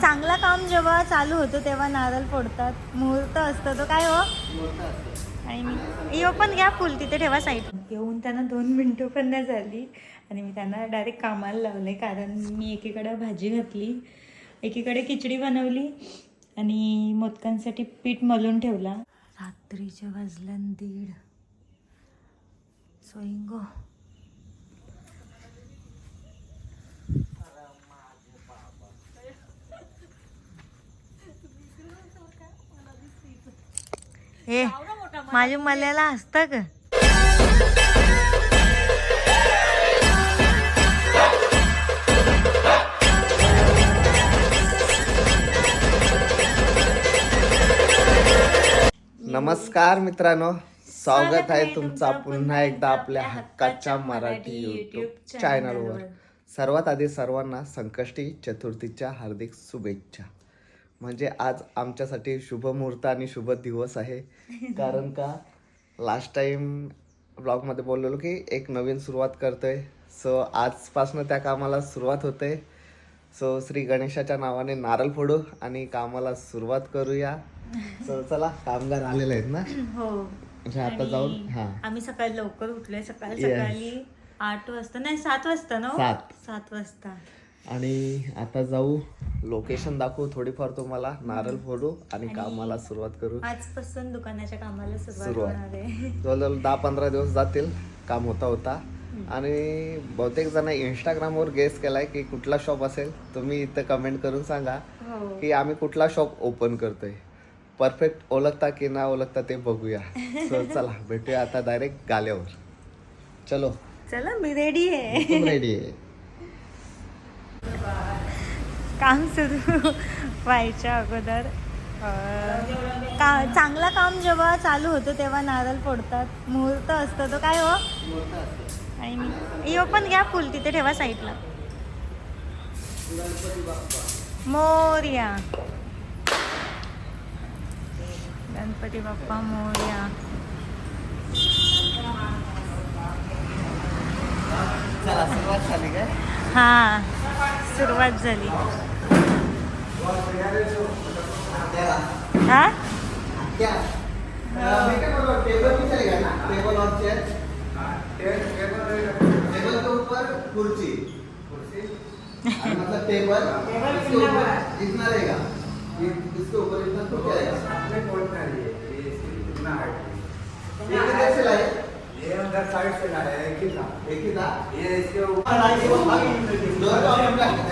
चांगला काम जेव्हा चालू होतो तेव्हा नारळ फोडतात. मुहूर्त असतो तो काय हो? आणि मी यो पण घ्या फुल तिथे ठेवा साईड येऊन त्यांना दोन मिनटं पण नाही झाली. आणि मी त्यांना डायरेक्ट कामाला लावले कारण मी एकीकडे भाजी घातली एकीकडे खिचडी बनवली आणि मोदकांसाठी पीठ मलून ठेवला. रात्रीच्या वाजल्यान दीड. सोईंगो हे माझ्या मल्याला हसतं का? नमस्कार मित्रांनो स्वागत आहे तुमचा पुन्हा एकदा आपल्या हक्काच्या मराठी युट्यूब चॅनलवर सर्वात आधी सर्वांना संकष्टी चतुर्थीच्या हार्दिक शुभेच्छा. म्हणजे आज आमच्यासाठी शुभ मुहूर्त आणि शुभ दिवस आहे. कारण का लास्ट टाइम ब्लॉगमध्ये बोललेलो की एक नवीन सुरुवात करतोय. सो आजपासनं त्या कामाला सुरुवात होते सो श्री गणेशाच्या नावाने नारळ फोडू आणि कामाला सुरुवात करूया. सो चला कामगार आलेले आहेत ना? हो. म्हणजे आता जाऊन हा. आम्ही सकाळी लवकर उठलोय. सकाळी Yes. सकाळी आठ वाजता नाही सात वाजता ना हो? सात. सात वाजता. आणि आता जाऊ लोकेशन दाखवू थोडीफार तुम्हाला. नारळ फोडू आणि कामाला सुरुवात करू. आजपासून दुकानाच्या कामाला सुरुवात जवळजवळ दहा पंधरा दिवस जातील काम होता होता. आणि बहुतेक जण इंस्टाग्रामवर गेस केलाय की कुठला शॉप असेल तुम्ही इथं कमेंट करून सांगा हो. की आम्ही कुठला शॉप ओपन करतोय. परफेक्ट ओळखता की ना ओळखता ते बघूया. So, चला भेटूया आता डायरेक्ट गाल्यावर. चलो. चला मी रेडी आहे. रेडी आहे. काम सुरू व्हायच्या अगोदर. का चांगला काम जेव्हा चालू होतो तेव्हा नारळ फोडतात. मुहूर्त असतो तो काय हो? आणि मी यो पण घ्या फुल तिथे ठेवा साईडला. मोर्या. गणपती बाप्पा मोर्या. हा. सुरुवात झाली. हा? हूँ टेबल भी चलेगा ना टेबल और चेयर टेबल के ऊपर कुर्सी और मतलब टेबल इसके ऊपर इतना रहेगा ये इसके ऊपर इतना तो क्या रहेगा ये किधर से लाए ही दो तो का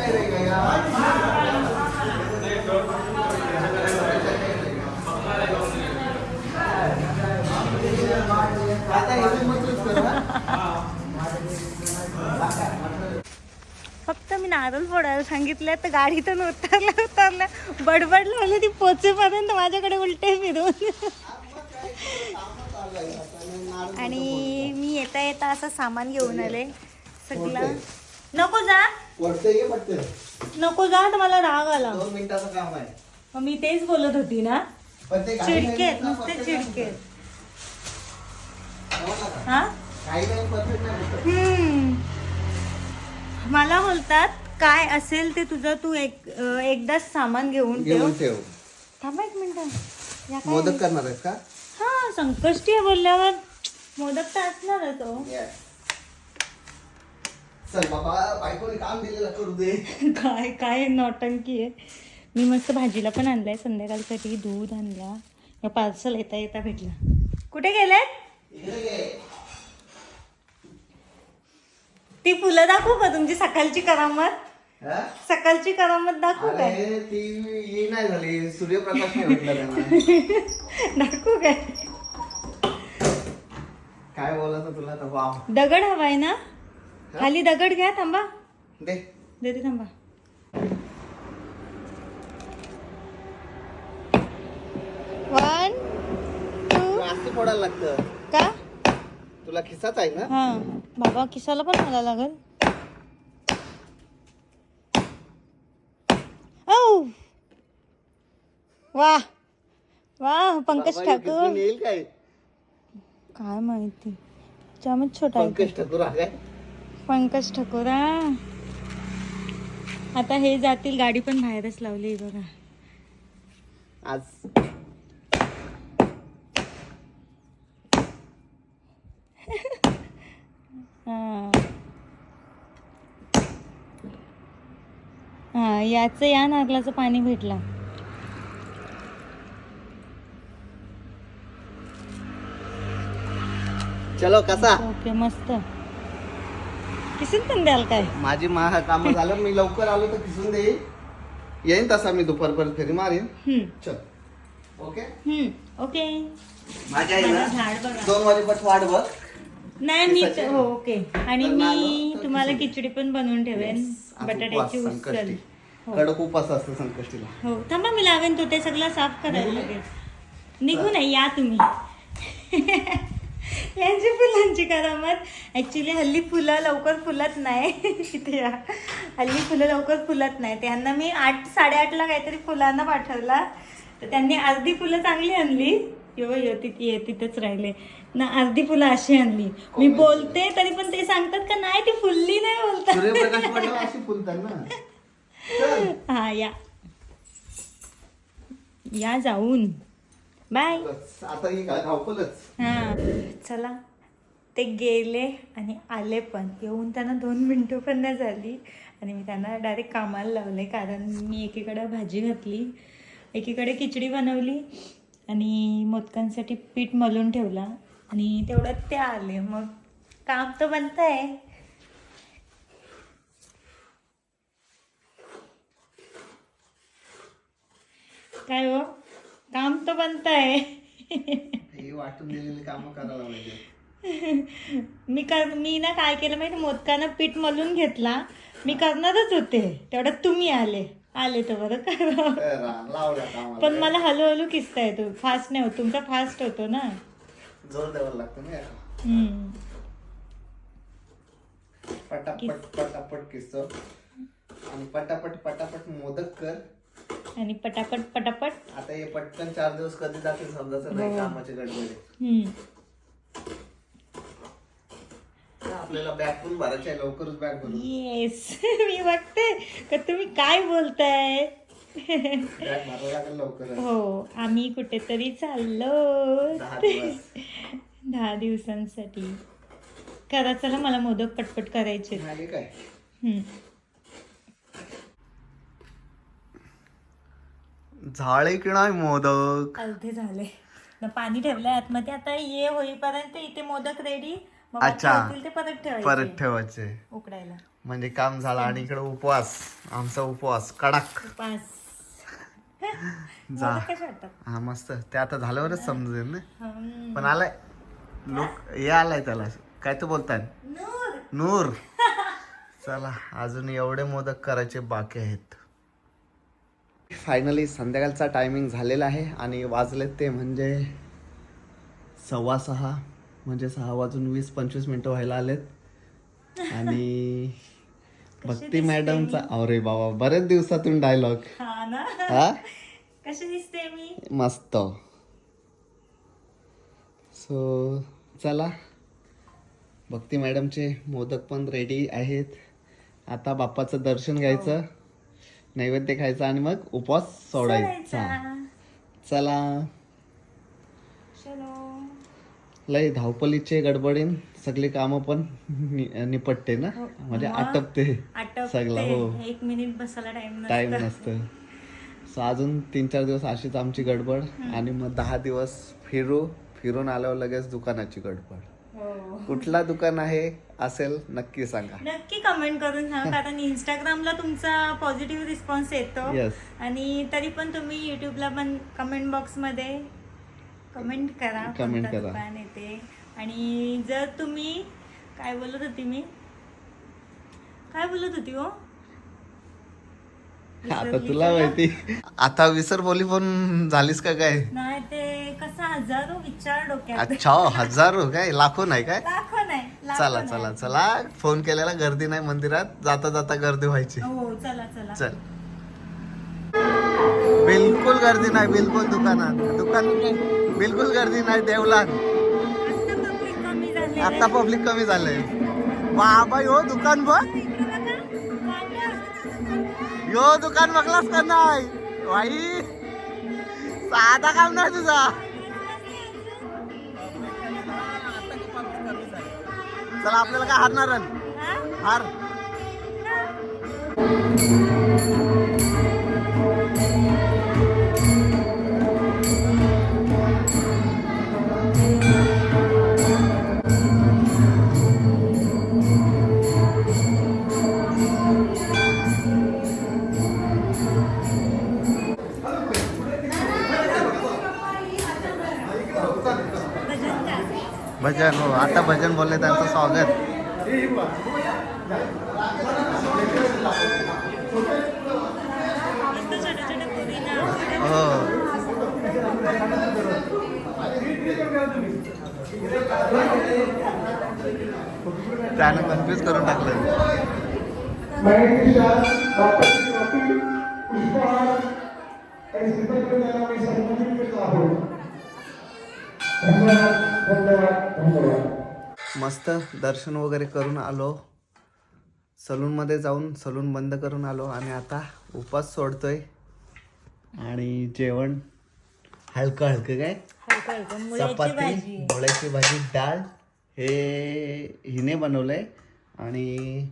रहेगा यार आता हे? फक्त मी नारळ फोडायला सांगितलं तर गाडीतून उतरल्या उतरल्या बडबड लावली ती पोचेपर्यंत माझ्याकडे उलटे फिरून. आणि मी येता येता असं सामान घेऊन आले. सगळं. नको जा. नको जा मला राग आला. मिनिटाचं काम आहे. मग मी तेच बोलत होती ना. चिडकेत ना, नुसते चिडकेत. हो? हा. मला बोलतात काय असेल ते तुझं तू एक एकदाच सामान घेऊन ठेव. थांबा एक मिनिट. मोदक करणार आहेस का? हा संकष्टी आहे बोलल्यावर. मोदक तर असणारच हो चल बाबा बायकोने काम दिलेलं करू दे. काय काय नौटंकी आहे. मी मस्त भाजीला पण आणलाय संध्याकाळसाठी दूध आणला. पार्सल येता येता भेटला. कुठे गेले. ती फुलं दाखवू का तुमची सकाळची करामत? सकाळची करामत दाखवू काय ती नाही झाली. सूर्यप्रकाश नाही भेटला त्यांना. दाखवू काय? काय बोलायचं तुला तर वाव दगड हवाय ना? खाली दगड घ्या थांबा. दे. देते थांबा. वन टू असं फोडायला लागतं. का? तुला खिसाच आहे ना? हा. बाबा किसाला पण मला लागल. औ. वा वा पंकज बाबा, हे ठाकूर. येईल काय? काय माहिती? जामच छोटा आहे पंकज ठाकूर काय? पंकज ठाकूर आता हे जातील गाडी पण बाहेरच लावली बघा. आज. हा. हा याचं या नारळाचं पाणी भेटला. चलो कसा? ओके मस्त. किसून पण द्याल काय? माझी मा काम झालं मी लवकर आलो तर किसून देईन येईन तसा मी दुपारपर्यंत फेरी मारीन. चल. ओके? हम्म, ओके. माझ्या आहे माझं ना झाड बघा. दोन वाजेपासून वाट बघ. नाही मी? हो ओके. आणि तर मी तर तुम्हाला. खिचडी पण बनवून ठेवेन. आज बटाट्याची उपवास, उचल संकष्टी. हो. कडक उपास असतो संकष्टीला. हो थांबा मी लावेन तो ते सगळं साफ करायला लागेल. निघू नाही या तुम्ही. यांची फुलांची करामत. ऍक्च्युली हल्ली फुलं लवकर फुलत नाही. इथे या. हल्ली फुलं लवकर फुलत नाही. त्यांना मी आठ साडेआठला काहीतरी फुलांना पाठवला. तर त्यांनी अर्धी फुलं चांगली आणली. यो यो तिथे ये तिथेच राहिले. ना अर्धी फुलं अशी आणली. मी बोलते तरी पण ते सांगतात का नाही ती फुलली नाही बोलतात. हा या. या जाऊन. बाय. आता ही धावपलच. हा चला. ते गेले आणि आले पण. येऊन त्यांना दोन मिनटं पण नाही झाली. आणि मी त्यांना डायरेक्ट कामाला लावले कारण मी एकीकडे भाजी घातली एकीकडे खिचडी बनवली आणि मोदकांसाठी पीठ मलून ठेवला. आणि तेवढ्यात ते आले. मग काम तर बनत आहे काय हो? काम तर बनत आहे. वाटून दिलेली कामं करायला पाहिजे. मी कर मी ना काय केलं माहिती मोदकानं पीठ मलून घेतला. मी करणारच होते. तेवढ्यात तुम्ही आले. आले तर बरं करा. करा, लावला कामाला. पण मला हळूहळू किसता येतो. फास्ट नाही होत. तुमचा फास्ट होतो ना. जोर द्यावा लागतो. पटापट पटापट किसतो. आणि पटापट पटापट मोदक कर. आणि पटापट पटापट. आता हे पटकन चार दिवस कधी जाते समजायचं नाही हो. कामाचे गडबडे हम्म. आपल्याला बॅग पण भरायची आहे लवकरच बॅग भरू. येस मी बघते. का तुम्ही काय बोलताय? हो आम्ही कुठेतरी चाललो दहा दिवस. दहा दिवसांसाठी. करा चला मला मोदक पटपट करायचे काय? झाले की नाही मोदक? अर्धे झाले. न पाणी ठेवलंय आतमध्ये. आता ये होईपर्यंत इथे मोदक रेडी अच्छा. ते परत ठेवायचे. परत ठेवायचे. उकडायला. म्हणजे काम झालं आणि इकडे उपवास. आमचा उपवास. कडक. पाच जा. मोदक कसे वाटतात? हा मस्त. ते आता झाल्यावरच समजेल ना? हम्म. पण आलाय. लोक हे आलाय त्याला. काय तू बोलताय? नूर. नूर. चला अजून एवढे मोदक करायचे बाकी आहेत. फायनली संध्याकाळचा टायमिंग झालेला आहे आणि वाजले ते म्हणजे सव्वा सहा म्हणजे सहा वाजून वीस पंचवीस मिनिटं व्हायला आलेत. आणि भक्ती मॅडमचा अरे बाबा बरेच दिवसातून डायलॉग हा ना? हा? कशी दिसते मी? मस्त. सो चला. भक्ती मॅडमचे मोदक पण रेडी आहेत. आता बाप्पाचं दर्शन घ्यायचं. नैवेद्य खायचं आणि मग उपवास सोडायचा. चला. लय धावपलीचे गडबडीन सगळी कामं पण नि- निपटते ना? हो. म्हणजे आटपते सगळं हो. एक मिनिट बसायला टाइम टाइम नसतं. सो अजून तीन चार दिवस अशीच आमची गडबड आणि मग दहा दिवस फिरू फिरून आल्यावर लगेच दुकानाची गडबड. कुठला दुकान आहे असेल नक्की सांगा. नक्की कमेंट करून सांगा कारण इंस्टाग्रामला तुमचा पॉझिटिव्ह रिस्पॉन्स येतो. आणि तरी पण तुम्ही युट्यूबला पण कमेंट बॉक्समध्ये कमेंट करा Comment कोणतं करा. दुकान येते आणि जर तुम्ही काय बोलत होती मी? काय बोलत होती हो? आता विसरली तुला? माहिती. आता विसर बोली पण झालीस का काय? नाही ते कसा हजारो विचार डोक्यात. अच्छा हजारो काय? लाखो नाही काय? लाखो नाही लाखो चला नाही. चला चला. फोन केलेला गर्दी नाही मंदिरात. जाता जाता गर्दी व्हायची. हो चला चला. चल. बिलकुल गर्दी नाही बिलकुल दुकानात. दुकान बिलकुल गर्दी नाही देवलात आता public कमी झालेलं आहे. आता पब्लिक कमी झालंय. बाबा हो दुकान बघ. यो दुकान बघलास का नाही? भाई साधा काम नाही तुझा. चला आपल्याला काय हारणार हार हार you. भजन हो आता भजन बोलले त्यांचं स्वागत. हो. त्यानं कन्फ्युज करून टाकलं. मस्त दर्शन वगैरे करून आलो. सलूनमध्ये जाऊन सलून बंद करून आलो आणि आता उपास सोडतोय. आणि जेवण हलकं हलकं काय? चपाती भाजी. मुळ्याची भाजी डाळ हे हिने बनवलंय. आणि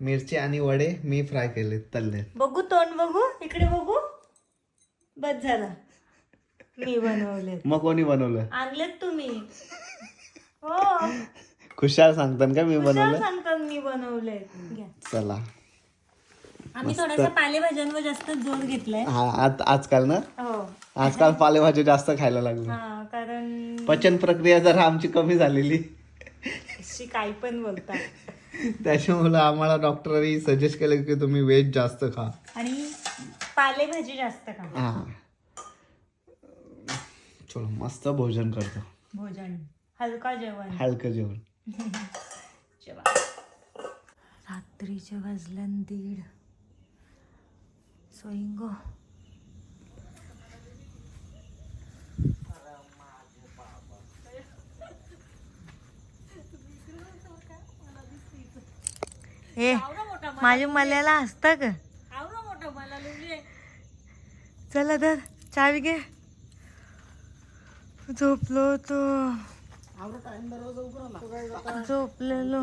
मिरची आणि वडे मी फ्राय केले तळले बघू तोंड बघू इकडे बघू. बस झालं. मी बनवले मग कोणी बनवलं? आणलेत तुम्ही. हो. खुशाल सांगतात का मी बनवलं? सांगतात मी बनवले घ्या. चला. आम्ही थोडासा पालेभाज्यांवर जास्त जोर घेतलाय. हा आज आजकाल ना? हो. आजकाल पालेभाजी जास्त खायला लागली हा कारण पचन प्रक्रिया जरा आमची कमी झालेली. अशी काही पण बोलतात. त्याच्यामुळे आम्हाला डॉक्टरांनी सजेस्ट केलं की तुम्ही व्हेज जास्त खा. आणि पालेभाजी जास्त खा. हा. चलो मस्त भोजन करतो. भोजन. हलका जेवण. हलकं जेवण. जेवा. रात्रीचे वाजल्यान दीड. सोईंगो हे माझ्या मल्याला हसता का? चला तर चावी घे. झोपलो तो झोपलेलो.